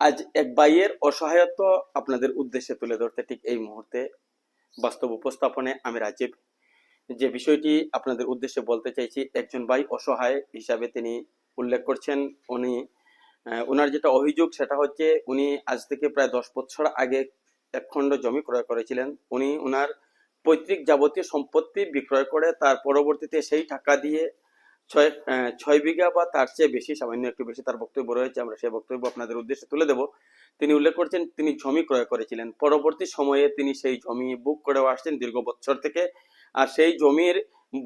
আজ এক বাইয়ের অসহায়ত্ব আপনাদের উদ্দেশ্যে তুলে ধরতে ঠিক এই মুহূর্তে বাস্তব উপস্থাপনে আমি রাজীব। যে বিষয়টি আপনাদের উদ্দেশ্যে বলতে চাইছি, একজন ভাই অসহায় হিসাবে তিনি উল্লেখ করছেন, উনি ওনার যেটা অভিযোগ সেটা হচ্ছে উনি আজ থেকে প্রায় দশ বছর আগে এক খণ্ড জমি ক্রয় করেছিলেন। উনি ওনার পৈতৃক যাবতীয় সম্পত্তি বিক্রয় করে তার পরবর্তীতে সেই টাকা দিয়ে ছয় ছয় বিঘা বা তার চেয়ে বেশি, সামান্য একটু বেশি তার বক্তব্য রয়েছে, আমরা সেই বক্তব্য আপনাদের উদ্দেশ্যে তুলে দেব। তিনি উল্লেখ তিনি জমি ক্রয় করেছিলেন। পরবর্তী সময়ে তিনি সেই জমি বুক করেও আসছেন দীর্ঘ বছর থেকে। আর সেই জমির,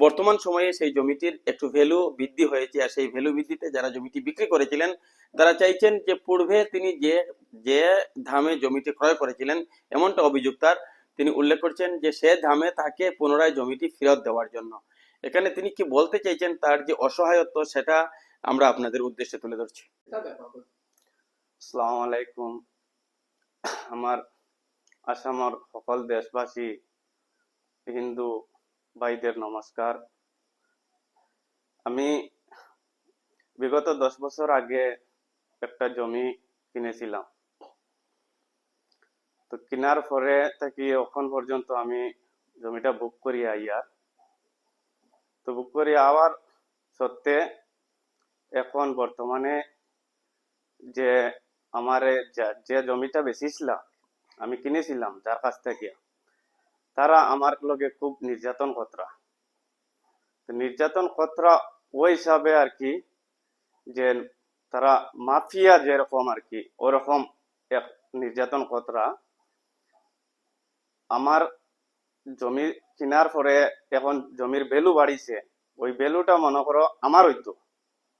বর্তমান সময়ে সেই জমিটির একটু ভ্যালু বৃদ্ধি হয়েছে। আর সেই ভ্যালু বৃদ্ধিতে যারা জমিটি বিক্রি করেছিলেন, তারা চাইছেন যে পূর্বে তিনি যে যে ধামে জমিটি ক্রয় করেছিলেন, এমনটা অভিযোগ তার। তিনি উল্লেখ করছেন যে সে ধামে তাকে পুনরায় জমিটি ফেরত দেওয়ার জন্য। এখানে তিনি কি বলতে চাইছেন তার যে অসহায়ত্ব, সেটা আমরা আপনাদের উদ্দেশ্যে তুলে ধরছি। আসসালামু আলাইকুম। আমার আসামৰ সকল দেশবাসী, হিন্দু ভাইদের নমস্কার। আমি বিগত দশ বছর আগে একটা জমি কিনেছিলাম। তো কেনার পরে থেকে এখন পর্যন্ত আমি জমিটা বুক করি আইয়ার। তো করি আওয়ার সত্ত্বে এখন বর্তমানে যে আমার যে জমিটা বেচিছিলাম আমি কিনেছিলাম যার কাছ থেকে, তারা আমার লগে খুব নির্যাতন কতরা নির্যাতন কতরা ওই হিসাবে আর কি যে তারা মাফিয়া যেরকম আর কি, ওরকম এক নির্যাতন কতরা আমার জমি কেনার পরে এখন জমির ভ্যালু বাড়িছে ওই ভ্যালুটা মনে করো আমার হইতো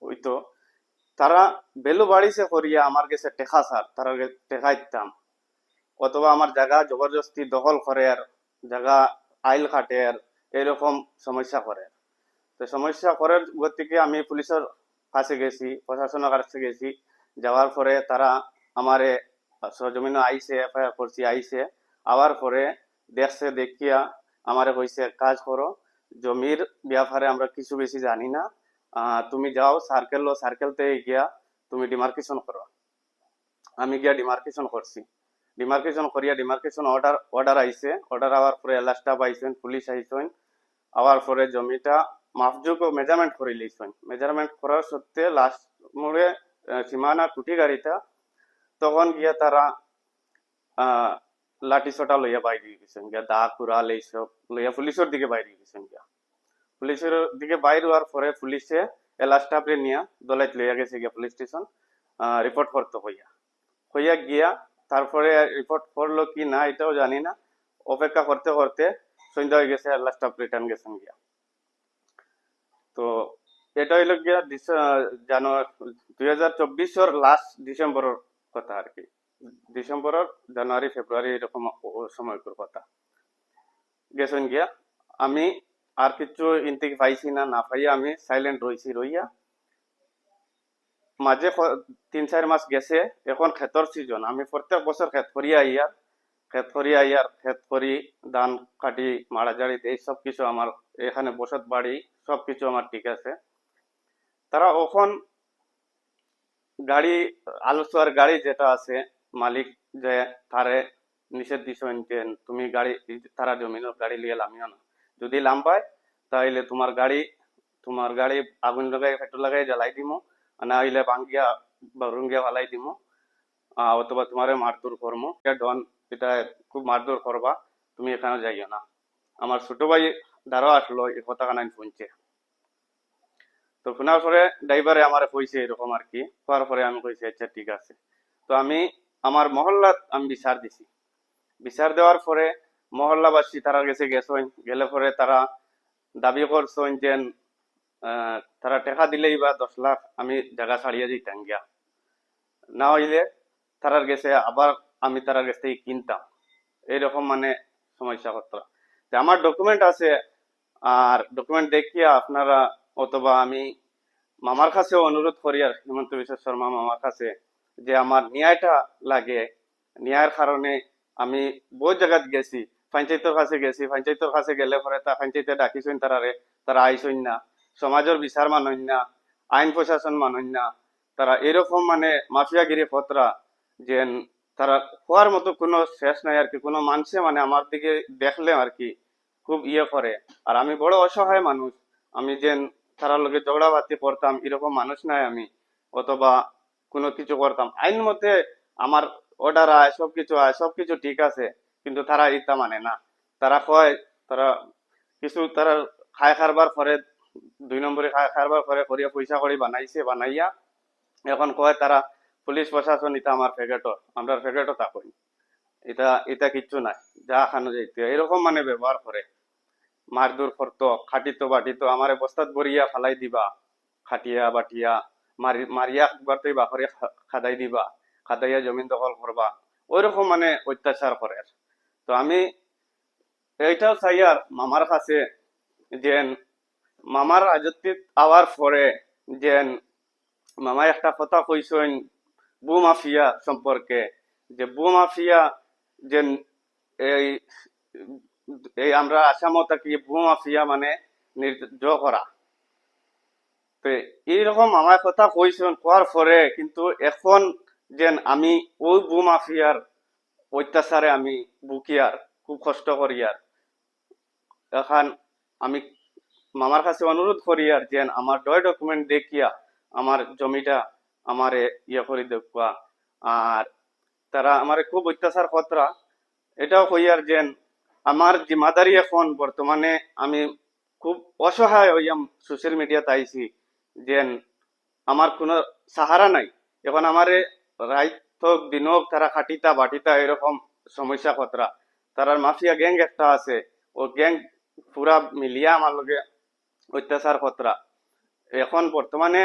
হইতো তারা ভ্যালু বাড়িছে করিয়া আমার কাছে টেকা সার তারা টেকা দিতাম অথবা আমার জায়গা জবরদস্তি দখল করে আর জায়গা আইল কাটে আর এরকম সমস্যা করে তো সমস্যা করার গতিকে আমি পুলিশের কাছে গেছি প্রশাসনের কাছে গেছি যাওয়ার পরে তারা আমারে সরজমিন আইসে এফআইআর করছি আইসে আবার পরে দেখছে, দেখিয়া আমারে কইছে, কাজ করো, জমির ব্যাপারে আমরা কিছু বেশি জানি না। তুমি যাও সার্কেল সার্কেলতে গিয়া তুমি ডিমার্কেশন করো। আমি গিয়া ডিমার্কেশন করছি। ডিমার্কেশন করিয়া ডিমার্কেশন অর্ডার অর্ডার আইছে। অর্ডার আওয়ার পরে এলা স্টাফ আইছেন পুলিশ আইছেন। আওয়ার পরে জমিটা মাপযোগ মেজারমেন্ট করে লইছেন। মেজারমেন্ট করার সত্ত্বে লাস্ট মোড়ে সীমানা কুটি গাড়িটা, তখন গিয়া তারা লাঠি সোটা লইয়া বাইরে গেছেন গিয়া, দা কুড়াল এইসব লইয়া পুলিশের দিকে বাইরে গেছেন গিয়া। পুলিশের দিকে বাইর হওয়ার পরে পুলিশে এলা স্টাফরে নিয়া দলাইত লইয়া গেছে গিয়া পুলিশ স্টেশন রিপোর্ট করতে হইয়া। হইয়া গিয়া তারপরে রিপোর্ট করল কি না এটাও জানি না। অপেক্ষা করতে করতে সন্ধ্যা হয়ে গেছে এলা স্টাফ রিটার্ন গেছেন গিয়া। তো এটা হইল গিয়া জানুয়ারি, দুই হাজার চব্বিশের লাস্ট ডিসেম্বরের কথা আর কি। ডিসেম্বরের জানুয়ারি ফেব্রুয়ারি এরকম ও কথা। গেছেন গিয়া, আমি আর কিছু ইনটেক পাইছি না না পাইয়া আমি সাইলেন্ট রইছি, রইয়া মাঝে তিন চার মাস গেছে, এখন ক্ষেতর সিজন আমি প্রত্যেক বছর ক্ষেত করিয়া আইয়ার ক্ষেত করিয়া আইয়ার ক্ষেত করি ধান কাটি মারা জাড়ি এই সব কিছু আমার এখানে বসত বাড়ি সব কিছু আমার ঠিক আছে। তারা এখন গাড়ি আলোচনার গাড়ি যেটা আছে মালিক যে তারে নিষেধ দিছেন যে তুমি গাড়ি, তারা জমিনের গাড়ি লিয়ে লামিও না। যদি লাম পায় তাহলে তোমার গাড়ি তোমার গাড়ি আগুন লাগাই পেট্রোল লাগাই জ্বালাই দিমো না হইলে ভাঙ্গিয়া বা রুঙ্গিয়া ফালাই দিমো অথবা তোমারে মারধর করমো। ডন এটা খুব মারধর করবা, তুমি এখানে যাইও না। আমার ছোট ভাই দ্বারা আসলো, এই কথা কানাই শুনছে। তো শোনার পরে ড্রাইভারে আমার কইছে এরকম আর কি হওয়ার পরে আমি কইছি আচ্ছা ঠিক আছে। তো আমি আমার মহল্লাত আমি বিচার দিছি। বিচার দেওয়ার পরে মহল্লাবাসী তারা গেছে গেছেন গেলে পরে তারা দাবি করছেন যে তারা টাকা দিলেই বা দশ লাখ আমি জায়গা ছাড়িয়ে দিতাম গিয়া না হইলে তারার গেছে আবার আমি তারার কাছ থেকে কিনতাম। এইরকম মানে সমস্যা করতো আমার ডকুমেন্ট আছে আর ডকুমেন্ট দেখিয়া আপনারা অথবা আমি মামার কাছেও অনুরোধ করি আর হিমন্ত বিশ্ব শর্মা মামার কাছে যে আমার ন্যায়টা লাগে। ন্যায়ের কারণে আমি বহুত জায়গাত গেছি। পঞ্চায়েতের কাছে গেছি। পঞ্চায়েতের কাছে গেলে পরে তা পঞ্চায়েতে ডাকিছেন তারারে তারা আইসইন না। সমাজের বিচার মানইন না, আইন প্রশাসন মানইন না। তারা এরকম মানে মাফিয়াগিরি ফতরা যে তারা হওয়ার মতো কোনো শেষ নাই আর কি, কোনো মানুষে মানে আমার দিকে দেখলে আর কি, খুব ইয়ে করে আর আমি বড় অসহায় মানুষ আমি যে তারা লোকে ঝগড়াবাতি করতাম এরকম মানুষ নাই আমি। অথবা কোনো কিছু করতাম। আইন মতে আমার অর্ডার আয়, সবকিছু আয়, সবকিছু ঠিক আছে, কিন্তু তারা ইটা মানে না। তারা কয়, তারা কিছু তারা খায় খারবার করে দুই নম্বরে খায় খারবার করে করিয়া পয়সা করি বানাইছে, বানাইয়া এখন কয় তারা পুলিশ প্রশাসন এটা আমার ফেগেটর আমরা ফেগেটর থাকুন এটা এটা কিচ্ছু নাই, যা খানো যাইতে। এরকম মানে ব্যবহার করে। মারদুর করতো, খাটিতো, বাটিতো, আমারে বস্তাত বরিয়া ফালাই দিবা, খাটিয়া, বাটিয়া। মারি মারিয়া একবার তুই বাপরে খাদাই দিবা, খাদাইয়া জমিন দখল করবা ওইরকম মানে অত্যাচার করে তো আমি এইটাও চাই আর মামার কাছে যেন মামার রাজত্বিত আওয়ার পরে যেন মামা একটা কথা কইছেন বু মাফিয়া সম্পর্কে যে বু মাফিয়া যেন এই এই আমরা আসামত থাকি বু মাফিয়া মানে নির্য করা তো এইরকম আমার কথা কইছেন কোয়ার পরে, কিন্তু এখন যেন আমি ওই বু অত্যাচারে আমি বুকিয়ার খুব কষ্ট করি আর। এখন আমি মামার কাছে অনুরোধ করি আর যেন আমার ডয় ডকুমেন্ট দেখিয়া আমার জমিটা আমারে ইয়ে করে দেখবা আর তারা আমারে খুব অত্যাচার কতরা, এটাও কই আর যেন আমার জিম্মাদারি এখন বর্তমানে আমি খুব অসহায় হইয়াম সোশ্যাল মিডিয়াতে আইছি। যেন আমার কোনো সাহারা নাই। এখন আমারে রাইত দিন হোক তারা খাটিতা, বাটিতা, এরকম সমস্যা কতরা তারার মাফিয়া গ্যাং একটা আছে, ও গ্যাং পুরা মিলিয়া আমার লগে অত্যাচার কতরা এখন বর্তমানে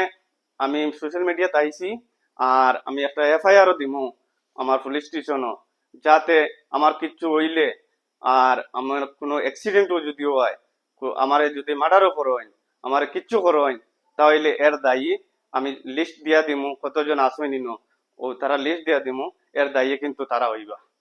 আমি সোশ্যাল মিডিয়াতে আইছি, আর আমি একটা এফআইআরও দিমু আমার পুলিশ স্টেশনও যাতে আমার কিচ্ছু হইলে আর আমার কোনো অ্যাক্সিডেন্টও যদি হয় আমার যদি মার্ডারও করোয় আমার কিচ্ছু করোয় তাহলে এর দায়ী আমি লিস্ট দিয়া দিমু, কতজন আসবে ও তারা লিস্ট দিয়া দিমু, এর দায়ী কিন্তু তারা হইবা।